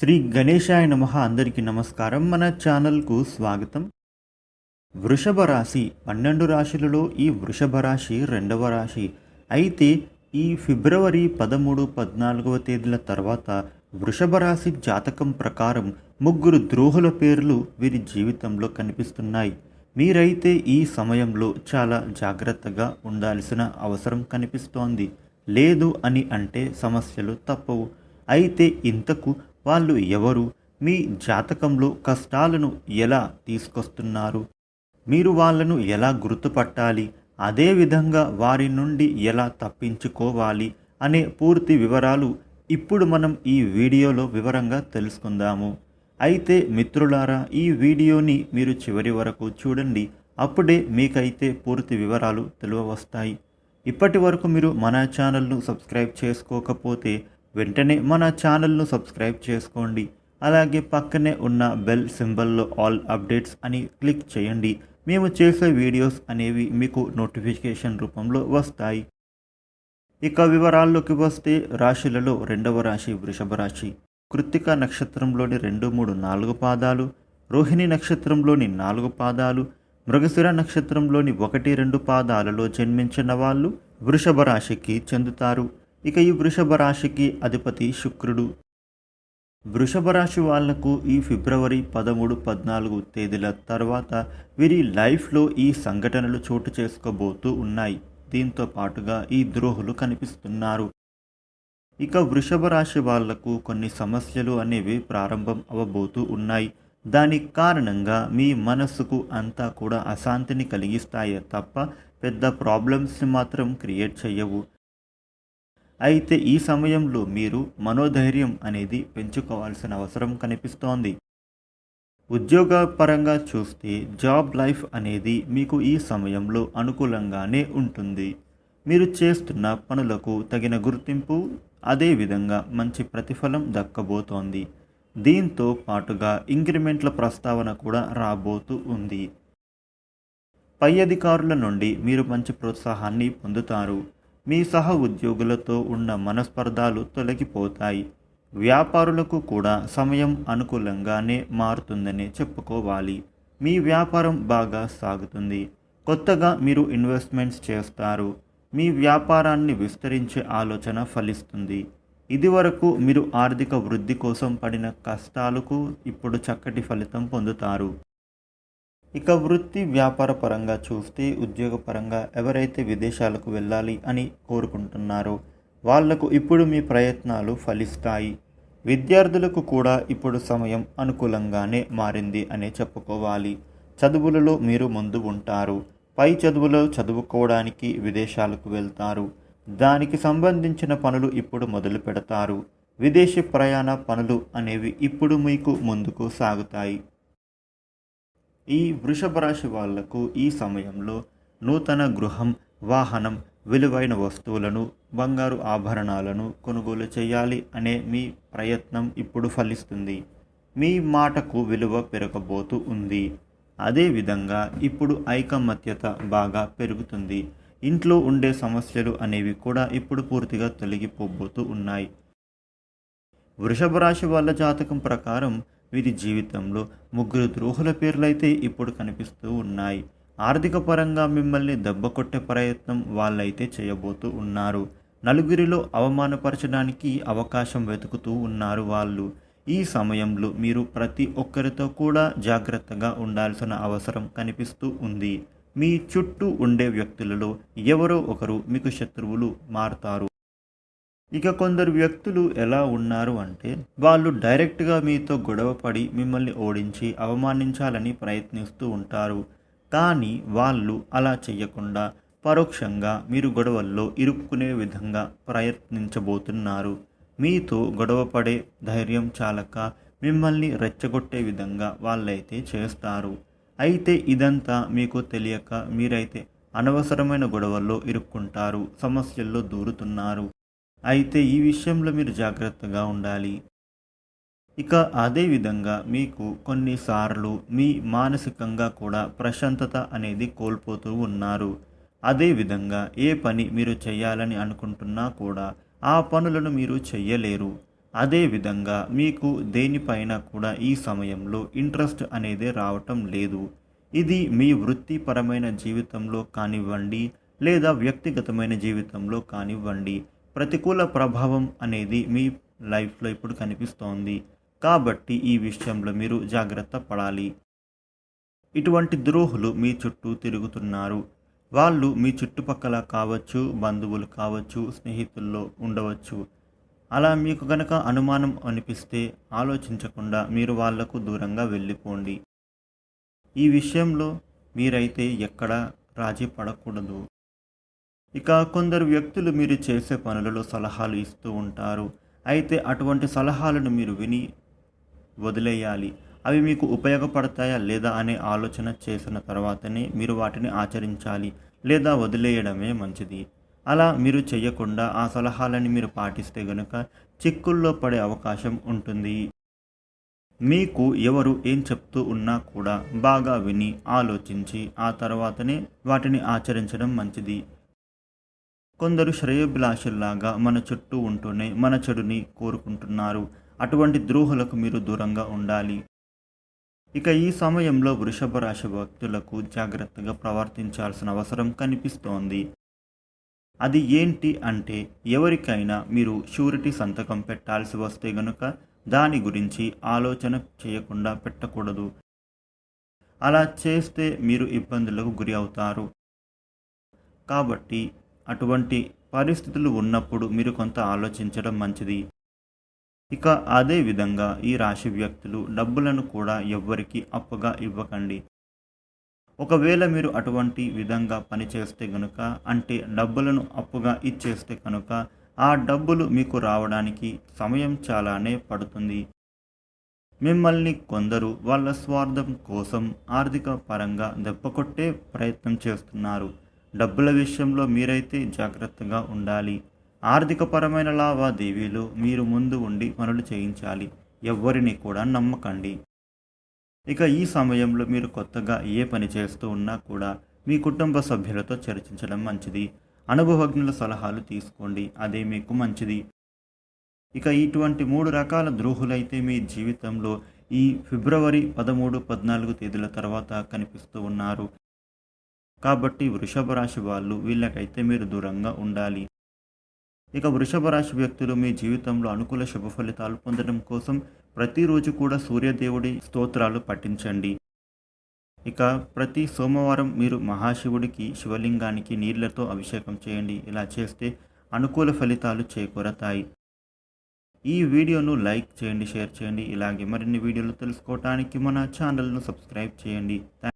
శ్రీ గణేశాయ నమ అందరికీ నమస్కారం. మన ఛానల్కు స్వాగతం. వృషభ రాశి పన్నెండు రాశులలో ఈ వృషభ రాశి రెండవ రాశి. అయితే ఈ ఫిబ్రవరి పదమూడు పద్నాలుగవ తేదీల తర్వాత వృషభ రాశి జాతకం ప్రకారం ముగ్గురు ద్రోహుల పేర్లు వీరి జీవితంలో కనిపిస్తున్నాయి. మీరైతే ఈ సమయంలో చాలా జాగ్రత్తగా ఉండాల్సిన అవసరం కనిపిస్తోంది. లేదు అని అంటే సమస్యలు తప్పవు. అయితే ఇంతకు వాళ్ళు ఎవరు? మీ జాతకంలో కష్టాలను ఎలా తీసుకొస్తున్నారు? మీరు వాళ్ళను ఎలా గుర్తుపట్టాలి? అదేవిధంగా వారి నుండి ఎలా తప్పించుకోవాలి? అనే పూర్తి వివరాలు ఇప్పుడు మనం ఈ వీడియోలో వివరంగా తెలుసుకుందాము. అయితే మిత్రులారా ఈ వీడియోని మీరు చివరి వరకు చూడండి. అప్పుడే మీకైతే పూర్తి వివరాలు తెలియవస్తాయి. ఇప్పటి వరకు మీరు మన ఛానల్ను సబ్స్క్రైబ్ చేసుకోకపోతే వెంటనే మన ఛానల్ను సబ్స్క్రైబ్ చేసుకోండి. అలాగే పక్కనే ఉన్న బెల్ సింబల్లో ఆల్ అప్డేట్స్ అని క్లిక్ చేయండి. మేము చేసే వీడియోస్ అనేవి మీకు నోటిఫికేషన్ రూపంలో వస్తాయి. ఇక వివరాల్లోకి వస్తే రాశులలో రెండవ రాశి వృషభ రాశి. కృత్తిక నక్షత్రంలోని రెండు మూడు నాలుగు పాదాలు రోహిణి నక్షత్రంలోని నాలుగు పాదాలు మృగశిర నక్షత్రంలోని ఒకటి రెండు పాదాలలో జన్మించిన వాళ్ళు వృషభ రాశికి చెందుతారు. ఇక ఈ వృషభ రాశికి అధిపతి శుక్రుడు. వృషభ రాశి వాళ్ళకు ఈ ఫిబ్రవరి పదమూడు పద్నాలుగు తేదీల తర్వాత వీరి లైఫ్లో ఈ సంఘటనలు చోటు చేసుకోబోతూ ఉన్నాయి. దీంతో పాటుగా ఈ ద్రోహులు కనిపిస్తున్నారు. ఇక వృషభ రాశి వాళ్ళకు కొన్ని సమస్యలు అనేవి ప్రారంభం అవ్వబోతూ ఉన్నాయి. దానికి కారణంగా మీ మనస్సుకు అంతా కూడా అశాంతిని కలిగిస్తాయే తప్ప పెద్ద ప్రాబ్లమ్స్ని మాత్రం క్రియేట్ చేయవు. అయితే ఈ సమయంలో మీరు మనోధైర్యం అనేది పెంచుకోవాల్సిన అవసరం కనిపిస్తోంది. ఉద్యోగపరంగా చూస్తే జాబ్ లైఫ్ అనేది మీకు ఈ సమయంలో అనుకూలంగానే ఉంటుంది. మీరు చేస్తున్న పనులకు తగిన గుర్తింపు అదేవిధంగా మంచి ప్రతిఫలం దక్కబోతోంది. దీంతో పాటుగా ఇంక్రిమెంట్ల ప్రస్తావన కూడా రాబోతూ ఉంది. పై అధికారుల నుండి మీరు మంచి ప్రోత్సాహాన్ని పొందుతారు. మీ సహ ఉద్యోగులతో ఉన్న మనస్పర్ధాలు తొలగిపోతాయి. వ్యాపారులకు కూడా సమయం అనుకూలంగానే మారుతుందని చెప్పుకోవాలి. మీ వ్యాపారం బాగా సాగుతుంది. కొత్తగా మీరు ఇన్వెస్ట్మెంట్స్ చేస్తారు. మీ వ్యాపారాన్ని విస్తరించే ఆలోచన ఫలిస్తుంది. ఇదివరకు మీరు ఆర్థిక వృద్ధి కోసం పడిన కష్టాలకు ఇప్పుడు చక్కటి ఫలితం పొందుతారు. ఇక వృత్తి వ్యాపార పరంగా చూస్తే ఉద్యోగపరంగా ఎవరైతే విదేశాలకు వెళ్ళాలి అని కోరుకుంటున్నారో వాళ్ళకు ఇప్పుడు మీ ప్రయత్నాలు ఫలిస్తాయి. విద్యార్థులకు కూడా ఇప్పుడు సమయం అనుకూలంగానే మారింది అనే చెప్పుకోవాలి. చదువులలో మీరు ముందు ఉంటారు. పై చదువులో చదువుకోవడానికి విదేశాలకు వెళ్తారు. దానికి సంబంధించిన పనులు ఇప్పుడు మొదలు పెడతారు. విదేశీ ప్రయాణ పనులు అనేవి ఇప్పుడు మీకు ముందుకు సాగుతాయి. ఈ వృషభ రాశి వాళ్ళకు ఈ సమయంలో నూతన గృహం వాహనం విలువైన వస్తువులను బంగారు ఆభరణాలను కొనుగోలు చేయాలి అనే మీ ప్రయత్నం ఇప్పుడు ఫలిస్తుంది. మీ మాటకు విలువ పెరగబోతూ ఉంది. అదేవిధంగా ఇప్పుడు ఐకమత్యత బాగా పెరుగుతుంది. ఇంట్లో ఉండే సమస్యలు అనేవి కూడా ఇప్పుడు పూర్తిగా తొలగిపోబోతూ ఉన్నాయి. వృషభ రాశి వాళ్ళ జాతకం ప్రకారం వీరి జీవితంలో ముగ్గురు ద్రోహుల పేర్లైతే ఇప్పుడు కనిపిస్తూ ఉన్నాయి. ఆర్థిక పరంగా మిమ్మల్ని దెబ్బ కొట్టే ప్రయత్నం వాళ్ళైతే చేయబోతూ ఉన్నారు. నలుగురిలో అవమానపరచడానికి అవకాశం వెతుకుతూ ఉన్నారు వాళ్ళు. ఈ సమయంలో మీరు ప్రతి ఒక్కరితో కూడా జాగ్రత్తగా ఉండాల్సిన అవసరం కనిపిస్తూ ఉంది. మీ చుట్టూ ఉండే వ్యక్తులలో ఎవరో ఒకరు మీకు శత్రువులు మారుతారు. ఇక కొందరు వ్యక్తులు ఎలా ఉన్నారు అంటే వాళ్ళు డైరెక్ట్గా మీతో గొడవపడి మిమ్మల్ని ఓడించి అవమానించాలని ప్రయత్నిస్తూ ఉంటారు. కానీ వాళ్ళు అలా చెయ్యకుండా పరోక్షంగా మీరు గొడవల్లో ఇరుక్కునే విధంగా ప్రయత్నించబోతున్నారు. మీతో గొడవపడే ధైర్యం చాలక మిమ్మల్ని రెచ్చగొట్టే విధంగా వాళ్ళైతే చేస్తారు. అయితే ఇదంతా మీకు తెలియక మీరైతే అనవసరమైన గొడవల్లో ఇరుక్కుంటారు సమస్యల్లో దూరుతున్నారు. అయితే ఈ విషయంలో మీరు జాగ్రత్తగా ఉండాలి. ఇక అదేవిధంగా మీకు కొన్నిసార్లు మీ మానసికంగా కూడా ప్రశాంతత అనేది కోల్పోతూ ఉన్నారు. అదేవిధంగా ఏ పని మీరు చేయాలని అనుకుంటున్నా కూడా ఆ పనులను మీరు చెయ్యలేరు అదేవిధంగా మీకు దేనిపైన కూడా ఈ సమయంలో ఇంట్రెస్ట్ అనేది రావటం లేదు. ఇది మీ వృత్తిపరమైన జీవితంలో కానివ్వండి లేదా వ్యక్తిగతమైన జీవితంలో కానివ్వండి ప్రతికూల ప్రభావం అనేది మీ లైఫ్లో ఇప్పుడు కనిపిస్తోంది. కాబట్టి ఈ విషయంలో మీరు జాగ్రత్త పడాలి. ఇటువంటి ద్రోహులు మీ చుట్టూ తిరుగుతున్నారు. వాళ్ళు మీ చుట్టుపక్కల కావచ్చు బంధువులు కావచ్చు స్నేహితుల్లో ఉండవచ్చు. అలా మీకు గనక అనుమానం అనిపిస్తే ఆలోచించకుండా మీరు వాళ్ళకు దూరంగా వెళ్ళిపోండి. ఈ విషయంలో మీరైతే ఎక్కడ రాజీ పడకూడదు. ఇక కొందరు వ్యక్తులు మీరు చేసే పనులలో సలహాలు ఇస్తూ ఉంటారు. అయితే అటువంటి సలహాలను మీరు విని వదిలేయాలి. అవి మీకు ఉపయోగపడతాయా లేదా అనే ఆలోచన చేసిన తర్వాతనే మీరు వాటిని ఆచరించాలి లేదా వదిలేయడమే మంచిది. అలా మీరు చేయకుండా ఆ సలహాలని మీరు పాటిస్తే గనుక చిక్కుల్లో పడే అవకాశం ఉంటుంది. మీకు ఎవరు ఏం చెప్తూ ఉన్నా కూడా బాగా విని ఆలోచించి ఆ తర్వాతనే వాటిని ఆచరించడం మంచిది. కొందరు శ్రేయోభిలాషుల్లాగా మన చుట్టూ ఉంటూనే మన చెడుని కోరుకుంటున్నారు. అటువంటి ద్రోహులకు మీరు దూరంగా ఉండాలి. ఇక ఈ సమయంలో వృషభ రాశి భక్తులకు జాగ్రత్తగా ప్రవర్తించాల్సిన అవసరం కనిపిస్తోంది. అది ఏంటి అంటే ఎవరికైనా మీరు షూరిటీ సంతకం పెట్టాల్సి వస్తే గనుక దాని గురించి ఆలోచన చేయకుండా పెట్టకూడదు. అలా చేస్తే మీరు ఇబ్బందులకు గురి అవుతారు. కాబట్టి అటువంటి పరిస్థితులు ఉన్నప్పుడు మీరు కొంత ఆలోచించడం మంచిది. ఇక అదే విధంగా ఈ రాశి వ్యక్తులు డబ్బులను కూడా ఎవ్వరికి అప్పుగా ఇవ్వకండి. ఒకవేళ మీరు అటువంటి విధంగా పనిచేస్తే కనుక అంటే డబ్బులను అప్పుగా ఇచ్చేస్తే కనుక ఆ డబ్బులు మీకు రావడానికి సమయం చాలానే పడుతుంది. మిమ్మల్ని కొందరు వాళ్ళ స్వార్థం కోసం ఆర్థిక పరంగా దెబ్బకొట్టే ప్రయత్నం చేస్తున్నారు. డబ్బుల విషయంలో మీరైతే జాగ్రత్తగా ఉండాలి. ఆర్థికపరమైన లావాదేవీలు మీరు ముందు ఉండి పనులు చేయించాలి. ఎవ్వరిని కూడా నమ్మకండి. ఇక ఈ సమయంలో మీరు కొత్తగా ఏ పని చేస్తూ ఉన్నా కూడా మీ కుటుంబ సభ్యులతో చర్చించడం మంచిది. అనుభవజ్ఞుల సలహాలు తీసుకోండి. అదే మీకు మంచిది. ఇక ఇటువంటి మూడు రకాల ద్రోహులైతే మీ జీవితంలో ఈ ఫిబ్రవరి పదమూడు పద్నాలుగు తేదీల తర్వాత కనిపిస్తూ ఉన్నారు. కాబట్టి వృషభ రాశి వాళ్ళు వీళ్ళకైతే మీరు దూరంగా ఉండాలి. ఇక వృషభ రాశి వ్యక్తులు మీ జీవితంలో అనుకూల శుభ ఫలితాలు పొందడం కోసం ప్రతిరోజు కూడా సూర్యదేవుడి స్తోత్రాలు పఠించండి. ఇక ప్రతి సోమవారం మీరు మహాశివుడికి శివలింగానికి నీళ్ళతో అభిషేకం చేయండి. ఇలా చేస్తే అనుకూల ఫలితాలు చేకూరతాయి. ఈ వీడియోను లైక్ చేయండి షేర్ చేయండి. ఇలాగే మరిన్ని వీడియోలు తెలుసుకోవడానికి మన ఛానల్ను సబ్స్క్రైబ్ చేయండి.